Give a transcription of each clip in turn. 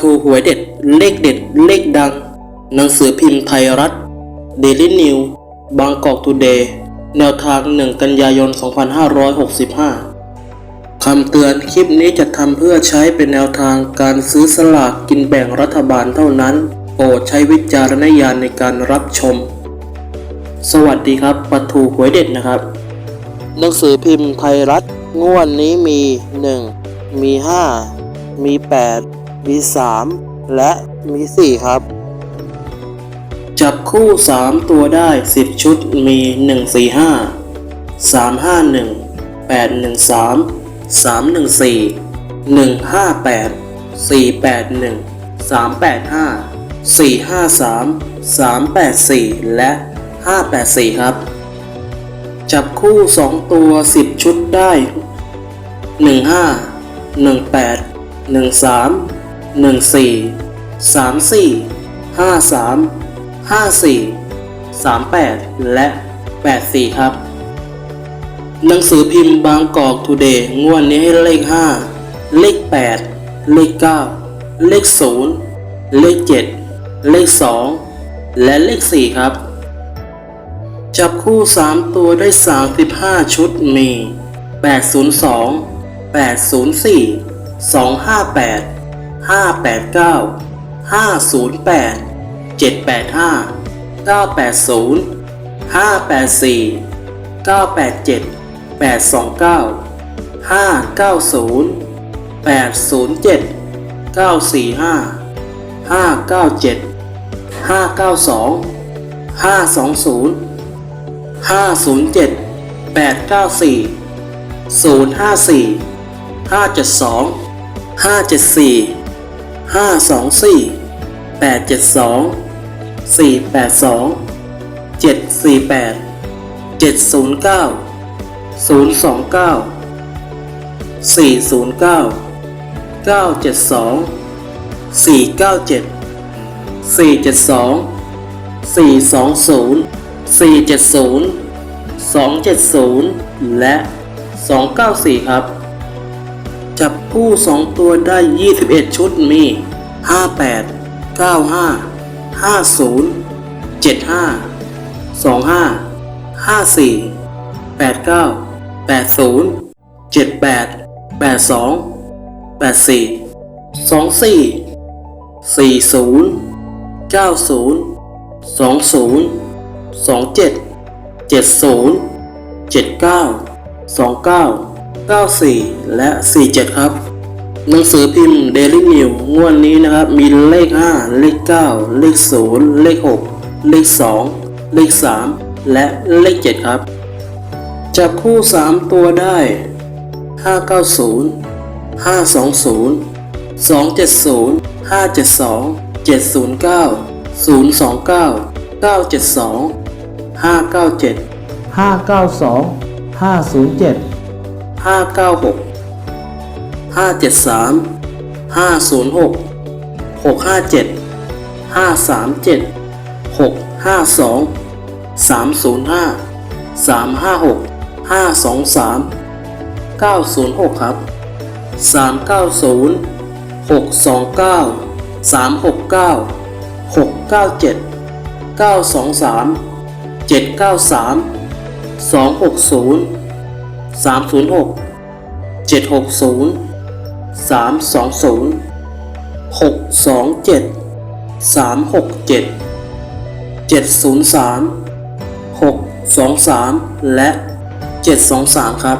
ทูหวยเด็ด เลขเด็ด เลขดัง หนังสือพิมพ์ไทยรัฐ เดลินิว บางกอกทูเดย์ แนวทาง 1 กันยายน 2565 คำเตือนคลิปนี้จะทำเพื่อใช้เป็นแนวทางการซื้อสลากกินแบ่งรัฐบาลเท่านั้น โปรดใช้วิจารณญาณในการรับชม สวัสดีครับปทูหวยเด็ดนะครับ หนังสือพิมพ์ไทยรัฐ งวดนี้มี 1 มี 5 มี 8 มี3และมี4ครับ จับคู่ 3 ตัวได้ 10 ชุดมี 1 4 5 3 5 1 8 1 3 3 1 4 1 5 8 4 8 1 3 8 5 4 5 3 3 8 4 และ 5 8 4 ครับ จับคู่ 2 ตัว 10 ชุดได้ 1 5 18 13 1 3 1 4 3 4 5 3 5 4 3 8 และ 8 4 ครับ หนังสือพิมพ์บางกอกทูเดย์งวดนี้ให้เลข 5 เลข 8 เลข 9 เลข 0 เลข 7 เลข 2 และเลข 4 ครับ จับคู่ 3 ตัวได้ 35 ชุดมี 802 804 258 589 508 785 980 584 987 829 590 807 945 597 592 520 507 894 054 572 574 524 872 482 748 709 029 409 972 497 472 420 470 270และ294ครับ จับคู่ 2 ตัวได้ 21 ชุดมี 58 95 50 75 25 54 89 80 78 82 84 24 40 90 20 27 70 79 29 94 และ 47 ครับ หนังสือพิมพ์ Daily New งวดนนี้นะครับ มีเลข 5 เลข 9 เลข 0 เลข 6 เลข 2 เลข 3 และเลข 7 ครับ จับคู่ 3 ตัวได้ 590 520 270 572 709 029 972 597 592 507 596 573 506 657 537 652 305 356 523 906ครับ390 629 369 697 923 793 260 306 760 320 627 367 703 623 และ 723 ครับ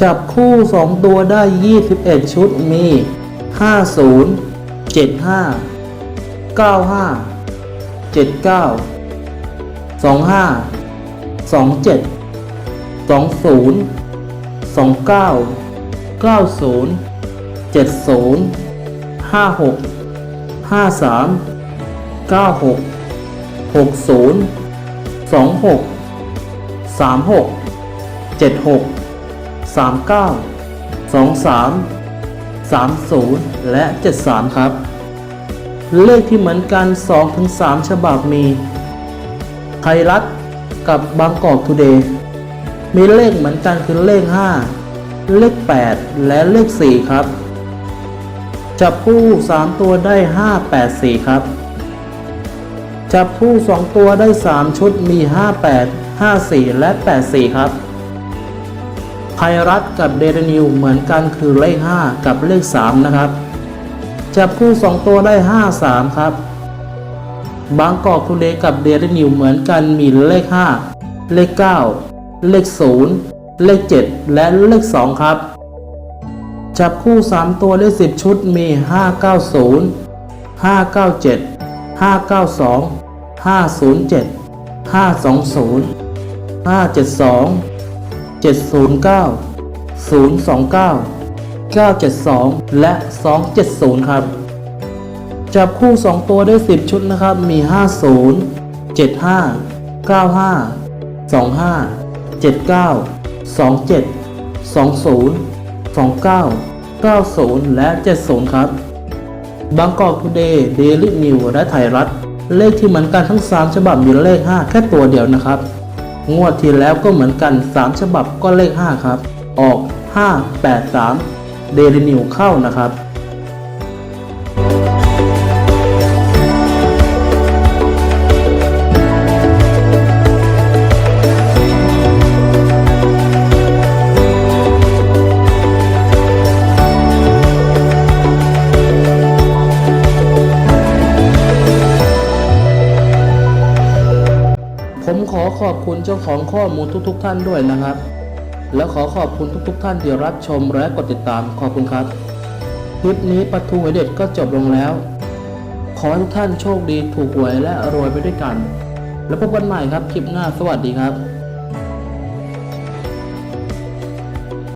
จับคู่ 2 ตัวได้ 21 ชุดมี 50 75 95 79 25 27 20 29 90 70 56 53 96 60 26 36 76 39 23 30 และ 73 ครับ เลขที่เหมือนกัน 2-3 ฉบับมี ไทยรัฐกับบางกอกทูเดย์ มีเลขเหมือนกันคือเลข 5 เลข 8 และเลข 4 ครับ จับคู่ 3 ตัวได้ 5 8 4 ครับ จับคู่ 2 ตัวได้ 3 ชุดมี 58 54 และ 84 ครับไทยรัฐกับเดรนิวเหมือนกันคือเลข 5 กับเลข 3 นะครับ จับคู่ 2 ตัวได้ 5 3 ครับ บางกอกทุเลกับเดรนิวเหมือนกันมีเลข 5 เลข 9 เลข 0 เลข 7 และเลข 2 ครับ จับคู่ 3 ตัวได้10 ชุดมี 590 597 592 507 520 572 709 029 972 และ 270 ครับ จับคู่ 2 ตัวได้ 10 ชุดนะครับ มี 50 75 95 25 79 27 20 29 90 และ 70 ครับ บางกอกทูเดย์เดลินิวและไทยรัฐ เลขที่เหมือนกันทั้ง 3 ฉบับมีเลข 5 แค่ตัวเดียวนะครับ งวดที่แล้วก็เหมือนกัน 3 ฉบับก็เลข 5 ครับ ออก 5 8 3 เดลินิวเข้านะครับ ขอขอบคุณเจ้าของข้อมูลทุกๆทท่านด้วยนะครับ และขอขอบคุณทุกๆทท่านที่รับชมและกดติดตามขอบคุณครับ คลิปนี้ปะทูหวยเด็ดก็จบลงแล้ว ขอให้ทุกท่านโชคดีถูกหวยและรวยไปด้วยกัน แล้วพบกันใหม่ครับคลิปหน้าสวัสดีครับ